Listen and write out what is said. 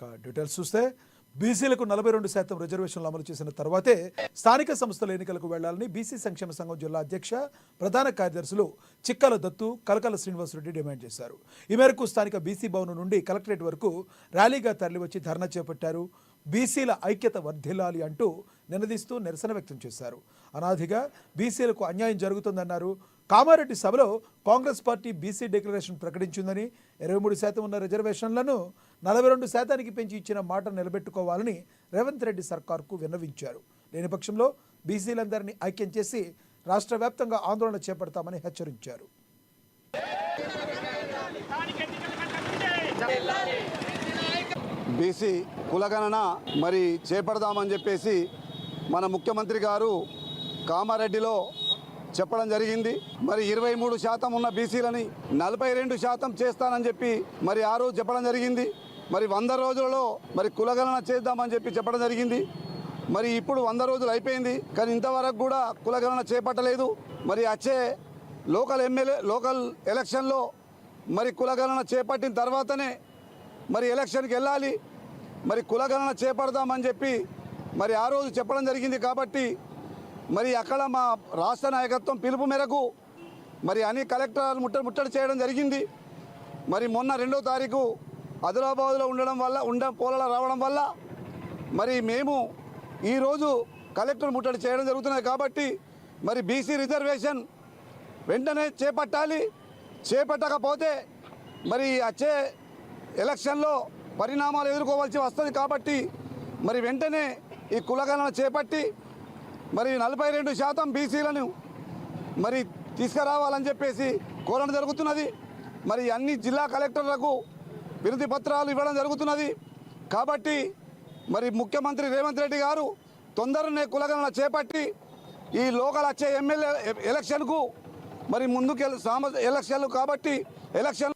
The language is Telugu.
యొక్క డీటెయిల్స్ చూస్తే బీసీలకు నలభై రెండు శాతం రిజర్వేషన్లు అమలు చేసిన తర్వాతే స్థానిక సంస్థల ఎన్నికలకు వెళ్ళాలని బీసీ సంక్షేమ సంఘం జిల్లా అధ్యక్ష ప్రధాన కార్యదర్శులు చిక్కల దత్తు కలకల శ్రీనివాసరెడ్డి డిమాండ్ చేశారు. ఈ మేరకు స్థానిక బీసీ భవనం నుండి కలెక్టరేట్ వరకు ర్యాలీగా తరలివచ్చి ధర్నా చేపట్టారు. బీసీల ఐక్యత వర్ధిల్లాలి అంటూ నినదిస్తూ నిరసన వ్యక్తం చేశారు. అనాదిగా బీసీలకు అన్యాయం జరుగుతుందన్నారు. కామారెడ్డి సభలో కాంగ్రెస్ పార్టీ బీసీ డిక్లరేషన్ ప్రకటించిందని ఇరవై మూడు శాతం ఉన్న రిజర్వేషన్లను నలభై రెండు శాతానికి పెంచి ఇచ్చిన మాట నిలబెట్టుకోవాలని రేవంత్ రెడ్డి సర్కార్కు విన్నవించారు. లేని పక్షంలో బీసీలందరినీ ఐక్యం చేసి రాష్ట్ర వ్యాప్తంగా ఆందోళన చేపడతామని హెచ్చరించారు. బీసీ కులగణన మరి చేపడదామని చెప్పేసి మన ముఖ్యమంత్రి గారు కామారెడ్డిలో చెప్పడం జరిగింది. మరి ఇరవై మూడు శాతం ఉన్న బీసీలని నలభై రెండు శాతం చేస్తానని చెప్పి మరి ఆ రోజు చెప్పడం జరిగింది. మరి వంద రోజులలో మరి కులగణన చేద్దామని చెప్పి చెప్పడం జరిగింది. మరి ఇప్పుడు వంద రోజులు అయిపోయింది. కానీ ఇంతవరకు కూడా కులగణన చేపట్టలేదు. మరి వచ్చే లోకల్ ఎమ్మెల్యే లోకల్ ఎలక్షన్లో మరి కులగణన చేపట్టిన తర్వాతనే మరి ఎలక్షన్కి వెళ్ళాలి. మరి కులగణన చేపడదామని చెప్పి మరి ఆ రోజు చెప్పడం జరిగింది కాబట్టి మరి అక్కడ మా రాష్ట్ర నాయకత్వం పిలుపు మేరకు మరి అన్ని కలెక్టర్ ముట్ట ముట్టడి చేయడం జరిగింది. మరి మొన్న రెండో తారీఖు ఆదిలాబాద్లో ఉండడం వల్ల ఉండ పోలలో రావడం వల్ల మరి మేము ఈరోజు కలెక్టర్ ముట్టడి చేయడం జరుగుతున్నది కాబట్టి మరి బీసీ రిజర్వేషన్ వెంటనే చేపట్టాలి. చేపట్టకపోతే మరి వచ్చే ఎలక్షన్లో పరిణామాలు ఎదుర్కోవాల్సి వస్తుంది కాబట్టి మరి వెంటనే ఈ కులగణన చేపట్టి మరి నలభై రెండు శాతం బీసీలను మరి తీసుకురావాలని చెప్పేసి కోరడం జరుగుతున్నది. మరి అన్ని జిల్లా కలెక్టర్లకు వినతి పత్రాలు ఇవ్వడం జరుగుతున్నది. కాబట్టి మరి ముఖ్యమంత్రి రేవంత్ రెడ్డి గారు తొందరనే కులగణన చేపట్టి ఈ లోకల్ వచ్చే ఎమ్మెల్యే ఎలక్షన్కు మరి ముందుకు సామ ఎలక్షన్లు కాబట్టి ఎలక్షన్